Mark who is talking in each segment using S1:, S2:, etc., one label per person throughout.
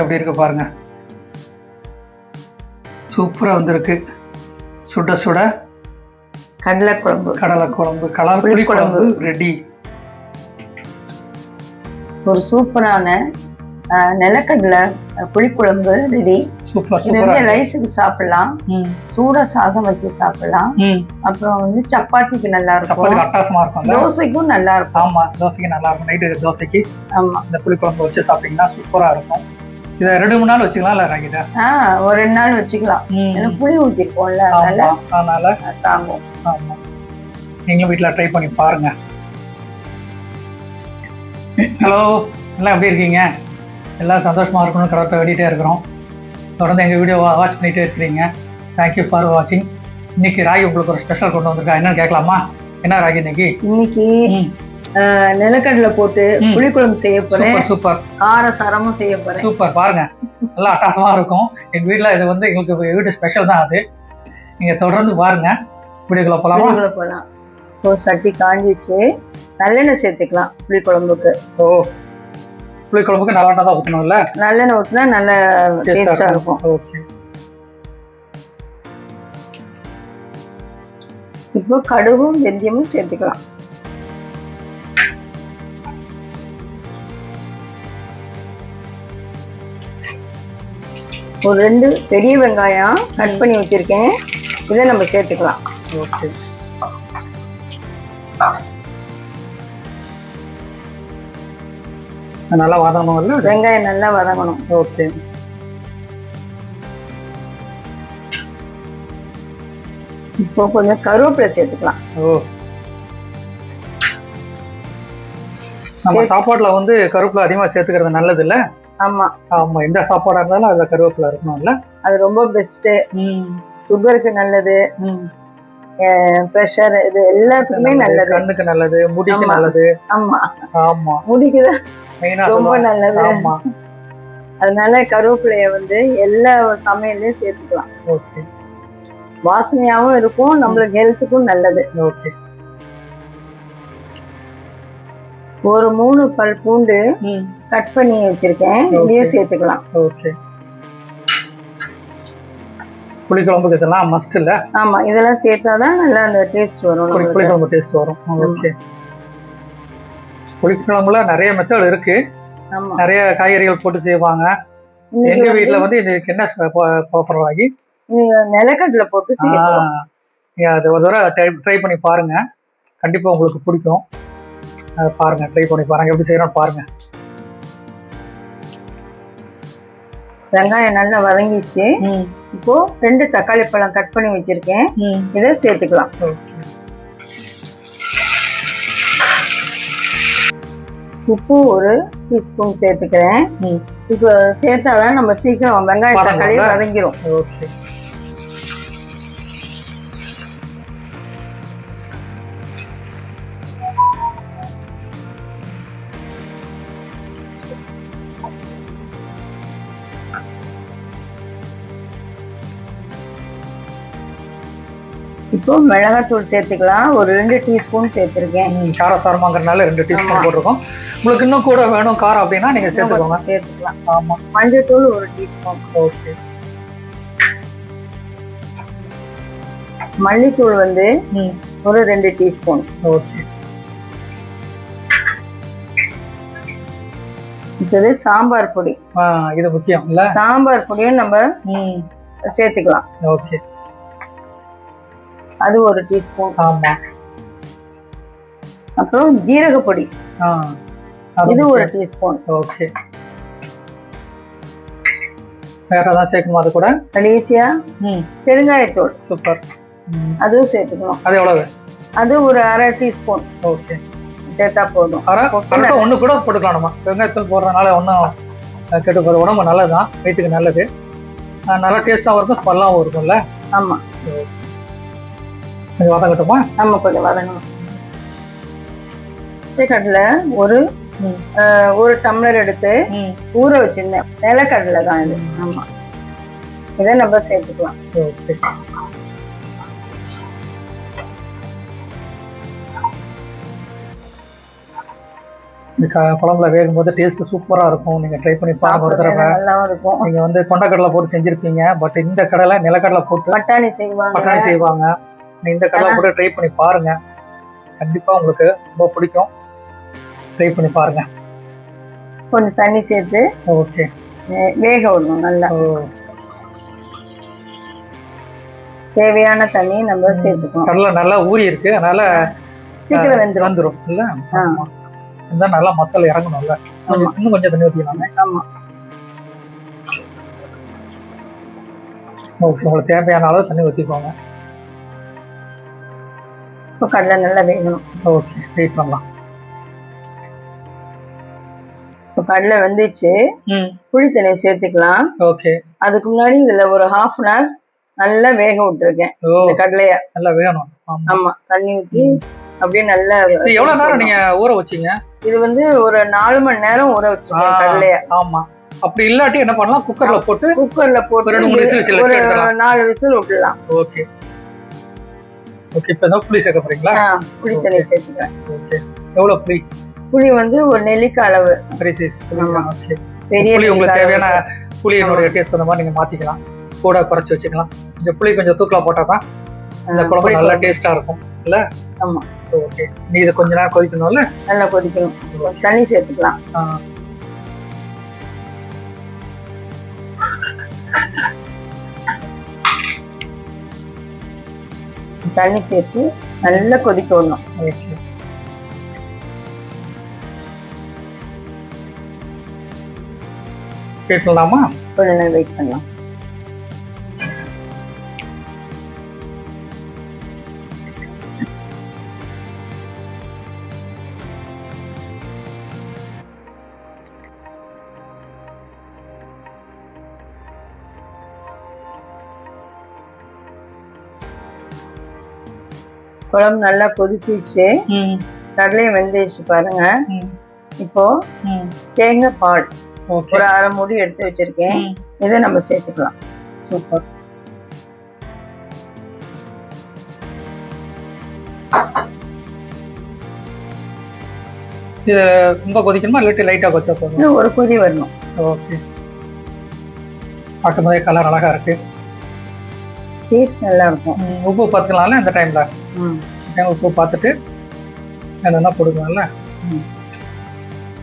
S1: எப்படி இருக்கு பாருங்க. சூப்பராக வந்திருக்கு. சுட சுட
S2: கடலை குழம்பு
S1: கடலை குழம்பு
S2: புளிக்குழம்பு.
S1: குழம்பு ரெடி
S2: ஒரு சூப்பரான நிலக்கடலை புளிக்குழம்பு ரெடி இது வந்து ரைஸுக்கு சாப்பிடலாம். சூடா சாதம் வச்சு சாப்பிடலாம். அப்புறம் வந்து சப்பாத்திக்கு நல்லா இருக்கும்.
S1: அட்டாசமாக இருக்கும்ல?
S2: தோசைக்கும் நல்லா இருக்கும்.
S1: ஆமா தோசைக்கு நல்லா இருக்கும். நைட்டு தோசைக்கு
S2: ஆமா.
S1: இந்த புளி குழம்பு வச்சு சாப்பிட்டீங்கன்னா சூப்பரா இருக்கும். இதை ரெண்டு மூணு நாள் வச்சுக்கலாம் இல்லை ராகிதா?
S2: ஆஹ் ஒரு ரெண்டு நாள் வச்சுக்கலாம். ஏன்னா புளி ஊத்திருக்கோம்ல அதனால
S1: அதனால
S2: தாங்கும்.
S1: ஆமா. நீங்களும் வீட்டில் ட்ரை பண்ணி பாருங்க. ஹலோ எல்லாம் எப்படி இருக்கீங்க? எல்லாம் சந்தோஷமா இருக்கணும் கடற்கரை வேண்டிகிட்டே இருக்கிறோம். தொடர்ந்து எங்கள் வீடியோ வாட்ச் பண்ணிகிட்டே இருக்கிறீங்க. தேங்க்யூ ஃபார் வாட்சிங் இன்னைக்கு ராகி உங்களுக்கு ஒரு ஸ்பெஷல் கொண்டு வந்திருக்கா? என்னன்னு கேட்கலாமா? என்ன ராகி இன்னைக்கு?
S2: இன்னைக்கு நிலக்கடலை போட்டு. புளிக்குழம்பு செய்ய போறேன்.
S1: சூப்பர்
S2: கார சாரமும் செய்ய போறேன்.
S1: சூப்பர். பாருங்க நல்லா அட்டாசமா இருக்கும். எங்க வீட்ல இது வந்து எங்களுக்கு வீட்டு ஸ்பெஷல் தான் அது. நீங்க தொடர்ந்து பாருங்க. வீடியோக்குள்ள போலாமா?
S2: இப்போ சட்டி காஞ்சிச்சு. நல்லெண்ணெய் சேர்த்துக்கலாம் புளிக்குழம்புக்கு
S1: ஓ புளி குழம்புக்கு நல்லா தான் ஊற்றணும்ல
S2: நல்லெண்ணெய் ஊற்றினா நல்ல டேஸ்டா இருக்கும்.
S1: ஓகே
S2: இப்போ கடுகும் வெந்தயமும் சேர்த்துக்கலாம். ஒரு ரெண்டு பெரிய வெங்காயம் கட் பண்ணி வச்சிருக்கேன். இதை நம்ம சேர்த்துக்கலாம்.
S1: ஓகே நல்லா வதங்கணும்ல
S2: வெங்காயம் நல்லா வதங்கணும்.
S1: ஓகே.
S2: இப்போ கொஞ்சம் கருவேப்பிலை சேர்த்துக்கலாம்.
S1: ஓ. நம்ம சாப்பாட்டுல வந்து கருவேப்பிலை அதிகமா சேர்த்துக்கிறது நல்லது இல்ல?
S2: ஆமா.
S1: ஆமா எந்த சாப்பாடா இருந்தாலும் அதுல கருவேப்பிலை இருக்கணும்ல?
S2: அது ரொம்ப பெஸ்ட்டு
S1: ம்.
S2: சுகருக்கு நல்லது.
S1: ம்.
S2: ப்ரெஷர் இது எல்லாத்துக்குமே நல்லது.
S1: கண்ணுக்கு நல்லது முடிக்கு. நல்லது.
S2: ஆமா.
S1: ஆமா.
S2: முடிக்கு தான்
S1: மெயினா
S2: ரொம்ப நல்லது. அதனால கருவேப்பிலைய வந்து எல்லா சமையல்லையும் சேர்த்துக்கலாம்.
S1: ஓகே.
S2: வாசனையாவும் இருக்கும் நம்மளுக்கு ஹெல்த்துக்கும் நல்லது.
S1: ஓகே.
S2: ஒரு மூணு பல் பூண்டு கட் பண்ணி வச்சிருக்கேன். இதையே சேர்த்துக்கலாம்.
S1: ஓகே. புளிக்குழம்புக்கு இதெல்லாம் மஸ்ட் இல்ல?
S2: ஆமா இதெல்லாம் சேர்த்தாதான் நல்லா அந்த டேஸ்ட் வரும்.
S1: புளிக்குழம்பு டேஸ்ட் வரும். ஓகே. புளிக்குழம்புல நிறைய மெத்தட் இருக்கு. நிறைய காய்கறிகள் போட்டு செய்வாங்க.
S2: இன்னைக்கு
S1: எங்க
S2: வந்து
S1: வீட்ல வந்து இதுக்கு என்ன
S2: நீங்க நிலக்கடலை போட்டு.
S1: நீங்க அது ஒரு தடவை ட்ரை ட்ரை பண்ணி பாருங்க. கண்டிப்பா உங்களுக்கு பிடிக்கும். அதை பாருங்க ட்ரை பண்ணி பாருங்க. எப்படி செய்யறோம் பாருங்க.
S2: வெங்காயம் நல்லா வதங்கிச்சு இப்போ ரெண்டு தக்காளி பழம் கட் பண்ணி வச்சிருக்கேன். இதை சேர்த்துக்கலாம். உப்பு ஒரு டீஸ்பூன் சேர்த்துக்கிறேன். இப்போ சேர்த்தாதான் நம்ம சீக்கிரம் வெங்காயம்? தக்காளி வதங்கிரும்
S1: ஓகே
S2: இப்போ மிளகாத்தூள் சேர்த்துக்கலாம். ஒரு ரெண்டு டீஸ்பூன் சேர்த்துருக்கேன்.
S1: ம், காரசாரமாங்கிறதுனால ரெண்டு டீஸ்பூன். போட்டிருக்கோம். உங்களுக்கு இன்னும் கூட வேணும் காரம் அப்படின்னா நீங்க சேர்த்துக்கோங்க.
S2: சேர்த்துக்கலாம்.
S1: ஆமா.
S2: மஞ்சள்தூள் ஒரு டீஸ்பூன்
S1: ஓகே
S2: மல்லித்தூள் வந்து ஒரு ரெண்டு டீஸ்பூன்
S1: ஓகே
S2: இது சாம்பார் பொடி.
S1: இது முக்கியம் இல்ல?
S2: சாம்பார் பொடியும் நம்ம சேர்த்துக்கலாம்.
S1: ஓகே
S2: அது ஒரு டீஸ்பூன்.
S1: ஆமா.
S2: அப்புறம் ஜீரக பொடி இது ஒரு. டீஸ்பூன்.
S1: ஓகே. வேற ஏதாவது சேர்க்கணுமா அது கூட?
S2: கடைசியா?
S1: ம்.
S2: பெருங்காயத்தூள்.
S1: சூப்பர்.
S2: அதுவும் சேர்த்துக்கணும்.
S1: அது எவ்வளவு?
S2: அது ஒரு அரை டீஸ்பூன்.
S1: ஓகே.
S2: சேர்த்தா போதும்.
S1: அரை? ஒன்று கூட போட்டுக்கலாம் நம்ம போடுறதுனால ஒன்றும் கெட்டு போகிற உடம்பு நல்லது தான் வயிற்றுக்கு நல்லது நல்லா டேஸ்ட்டாகவும் இருக்கும் ஸ்மெல்லாகவும் இருக்கும்ல.
S2: ஆமா.
S1: கொஞ்சம் வதங்கட்டுமா
S2: நம்ம கொஞ்சம் வதங்கணும் பச்சைக்கடலை ஒரு ஒரு டம்ளர் எடுத்து ஊற வச்சிருந்தேன். நிலக்கடலை தான் இது. ஆமா. இதை நம்ம சேர்த்துக்கலாம்.
S1: இந்த குழம்புல வேகும் போது டேஸ்ட் சூப்பராக இருக்கும். நீங்கள் ட்ரை பண்ணி பாருங்க ஒரு தடவை.
S2: இருக்கும்.
S1: நீங்கள் வந்து கொண்டக்கடலை போட்டு செஞ்சுருப்பீங்க. பட் இந்த கடலை நிலக்கடலை போட்டு
S2: பட்டாணி செய்வாங்க.
S1: பட்டாணி செய்வாங்க. இந்த கடலை போட்டு ட்ரை பண்ணி பாருங்க. கண்டிப்பாக உங்களுக்கு ரொம்ப பிடிக்கும். ட்ரை பண்ணி பாருங்க.
S2: கொஞ்சம் தண்ணி சேர்த்து
S1: ஓகே
S2: வேக விடணும் நல்லா. தேவையான தண்ணியை நம்ம சேர்த்துக்கணும்.
S1: கடலை நல்லா ஊறி இருக்கு. அதனால
S2: சீக்கிரம் வெந்துடும்
S1: வந்துடும் இல்ல. இருந்தா நல்லா மசாலா இறங்கணும்ல. இன்னும் கொஞ்சம் தண்ணி ஊற்றிக்கலாமே
S2: ஆமா.
S1: ஓகே உங்களுக்கு தேவையான அளவு தண்ணி ஊற்றிக்கோங்க
S2: இப்போ கடலை நல்லா வேகணும்
S1: ஓகே வெயிட் பண்ணலாம்.
S2: இப்போ கடலை வெந்துச்சு. புளி தண்ணியை சேர்த்துக்கலாம்.
S1: ஓகே.
S2: அதுக்கு முன்னாடி இதுல ஒரு ஹாஃப் அன் ஹவர் நல்லா வேக விட்டுருக்கேன். இந்த கடலைய.
S1: நல்லா வேணும் ஆமா.
S2: தண்ணி ஊற்றி அப்படியே நல்லா
S1: எவ்வளவு நேரம் நீங்க ஊற வச்சீங்க?
S2: இது வந்து ஒரு நாலு மணி நேரம் ஊற வச்சிருக்கேன். கடலைய.
S1: ஆமா. அப்படி இல்லாட்டி என்ன பண்ணலாம்? குக்கர்ல போட்டு
S2: குக்கர்ல போட்டு
S1: ஒரு.
S2: நாலு விசில் விட்டுடலாம்.
S1: ஓகே. ஓகே இப்போ தான் புளி சேர்க்க போறீங்களா?
S2: புளி தண்ணி சேர்த்துக்கிறேன்.
S1: ஓகே எவ்வளவு புளி?
S2: புளி வந்து ஒரு நெல்லிக்காய் அளவு.
S1: பெரிய சைஸ். ஓகே
S2: பெரிய
S1: புளி உங்களுக்கு தேவையான. புளியினுடைய டேஸ்ட் அந்த மாதிரி நீங்க மாத்திக்கலாம். கூட குறைச்சி வச்சுக்கலாம். இந்த புளி கொஞ்சம் தூக்கலா போட்டா தான் இந்த
S2: ஆ,
S1: குழம்பு நல்லா
S2: குழம்பு.
S1: டேஸ்டா இருக்கும். இல்ல?
S2: ஆமா.
S1: ஓகே நீ இதை கொஞ்ச நேரம் கொதிக்கணும்ல?
S2: நல்லா கொதிக்கணும். தண்ணி சேர்த்துக்கலாம். தண்ணி சேர்த்து நல்லா கொதிக்க விடணும்.
S1: ஓகே கேட்கலாமா
S2: கொஞ்ச நேரம் வெயிட் பண்ணலாம். குழம்பு நல்லா கொதிச்சிச்சு. கடலையும் வெந்துச்சு பாருங்க. இப்போ தேங்காய் பால் ஒரு அரை மூடி எடுத்து வச்சிருக்கேன். இதை நம்ம சேர்த்துக்கலாம்.
S1: சூப்பர். இது ரொம்ப கொதிக்கணுமா? இல்லாட்டி லைட்டாக கொச்சா போதும்?
S2: ஒரு கொதி வரணும்.
S1: ஓகே. பார்க்கும்போதே கலர் அழகா இருக்கு.
S2: டேஸ்ட் நல்லா இருக்கும்
S1: உப்பு பார்த்துக்கலாம்ல இந்த டைம்ல
S2: ம்.
S1: உப்பு பார்த்துட்டு என்னென்ன போடுக்கலாம்ல
S2: ம்.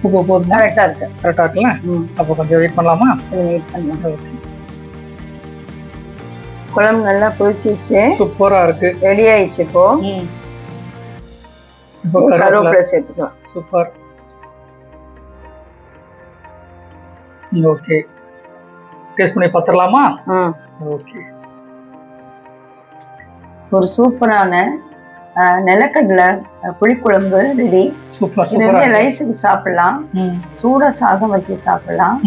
S1: உப்பு போதுமா?
S2: கரெக்டா இருக்கு.
S1: கரெக்டாக இருக்குல்ல. அப்போ கொஞ்சம் வெயிட் பண்ணலாமா?
S2: கொஞ்சம் வெயிட் பண்ணலாம்.
S1: ஓகே
S2: குழம்பு நல்லா கொதிச்சிச்சு
S1: சூப்பராக இருக்கு.
S2: ரெடி ஆயிடுச்சு இப்போ.
S1: ம். இப்போ கருவேப்பிலை.
S2: சேர்த்துக்கலாம்.
S1: சூப்பர். ஓகே டேஸ்ட் பண்ணி பார்த்துடலாமா?
S2: ம்.
S1: ஓகே
S2: ஒரு சூப்பரான நிலக்கடலை புளிக்குழம்பு ரெடி
S1: சூப்பர்
S2: இது வந்து ரைஸுக்கு சாப்பிடலாம். சூடா சாதம் வச்சு சாப்பிடலாம்.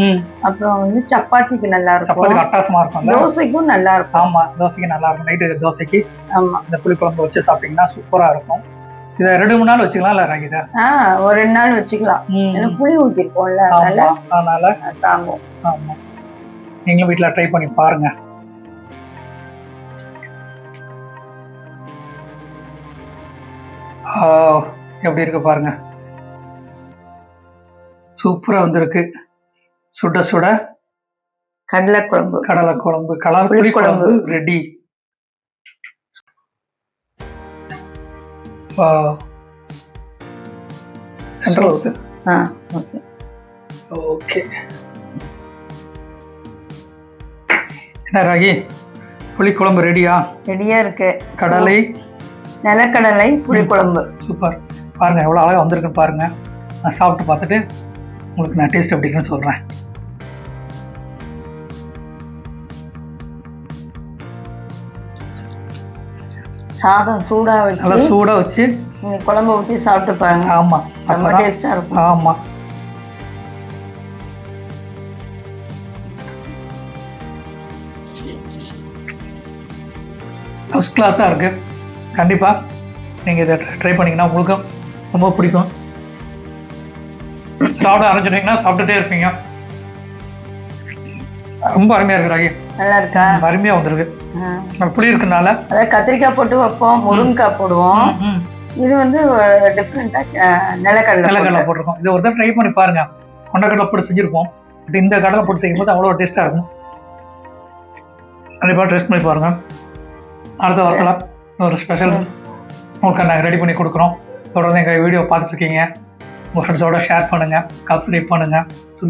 S2: அப்புறம் வந்து சப்பாத்திக்கு நல்லா இருக்கும்.
S1: அட்டாசமா இருக்கும்ல?
S2: தோசைக்கும் நல்லா இருக்கும்.
S1: ஆமா தோசைக்கு நல்லா இருக்கும். நைட்டு தோசைக்கு
S2: ஆமா.
S1: இந்த புளிக்குழம்பு வச்சு சாப்பிட்டீங்கன்னா சூப்பரா இருக்கும். இதை ரெண்டு மூணு நாள் வச்சுக்கலாம் இல்ல ராகிதா?
S2: ஆஹ் ஒரு ரெண்டு நாள் வச்சுக்கலாம். ஏன்னா புளி ஊத்திருக்கோம்ல அதனால
S1: அதனால
S2: தாங்கும்.
S1: ஆமா. நீங்களும் வீட்ல ட்ரை பண்ணி பாருங்க. எப்படி இருக்கு பாருங்க. சூப்பரா வந்திருக்கு. சுட சுட
S2: கடலை குழம்பு
S1: கடலை குழம்பு கடல். குழம்பு ரெடி சென்ட்ரல் இருக்கு
S2: ஆ ஓகே
S1: ஓகே என்ன ராகி? புளிக்குழம்பு ரெடியா
S2: ரெடியா இருக்கு.
S1: கடலை
S2: நிலக்கடலை புளிக்குழம்பு.
S1: சூப்பர். பாருங்க எவ்வளோ அழகாக வந்திருக்குன்னு பாருங்க. நான் சாப்பிட்டு பார்த்துட்டு உங்களுக்கு நான் டேஸ்ட் எப்படி இருக்குன்னு சொல்கிறேன்
S2: சாதம் சூடா
S1: நல்லா
S2: வச்சு
S1: சூடாக வச்சு
S2: குழம்பு ஊத்தி சாப்பிட்டு பாருங்க.
S1: ஆமாம்
S2: செம்ம
S1: அப்பதான்.
S2: டேஸ்டா இருக்கும்.
S1: ஆமாம் ஃபஸ்ட் கிளாஸாக இருக்குது கண்டிப்பாக நீங்கள் இதை ட்ரை பண்ணிங்கன்னா உங்களுக்கும் ரொம்ப பிடிக்கும். சாப்பிட ஆரம்பிச்சிட்டிங்கன்னா சாப்பிட்டுட்டே இருப்பீங்க. ரொம்ப அருமையாக இருக்கு ராகி.
S2: நல்லா இருக்கா
S1: அருமையாக வந்திருக்கு. புளி இருக்கனால.
S2: அதாவது கத்திரிக்காய் போட்டு வைப்போம் முருங்கைக்காய் போடுவோம். இது வந்து டிஃப்ரெண்டா நிலக்கடலை
S1: நிலக்கடலை
S2: போட்டு.
S1: போட்டிருக்கோம். இது ஒரு தடவை ட்ரை பண்ணி பாருங்க. கொண்டக்கடலை போட்டு செஞ்சுருப்போம். பட் இந்த கடலை போட்டு செய்யும்போது அவ்வளோ டேஸ்ட்டாக இருக்கும். கண்டிப்பாக டேஸ்ட் பண்ணி பாருங்க. அடுத்த வாரத்தில். ஒரு ஸ்பெஷல் உங்களுக்கு நாங்கள் ரெடி பண்ணி கொடுக்குறோம். தொடர்ந்து எங்கள் வீடியோ பார்த்துட்டு இருக்கீங்க உங்கள் ஃப்ரெண்ட்ஸோட ஷேர் பண்ணுங்கள் சப்ஸ்கிரைப் பண்ணுங்கள்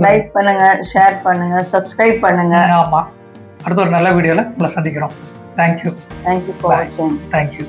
S2: லைக் பண்ணுங்க ஷேர் பண்ணுங்க சப்ஸ்கிரைப் பண்ணுங்க.
S1: ஆமாம் அடுத்த ஒரு நல்ல வீடியோவில் உங்களை சந்திக்கிறோம். Thank you
S2: thank you
S1: thank you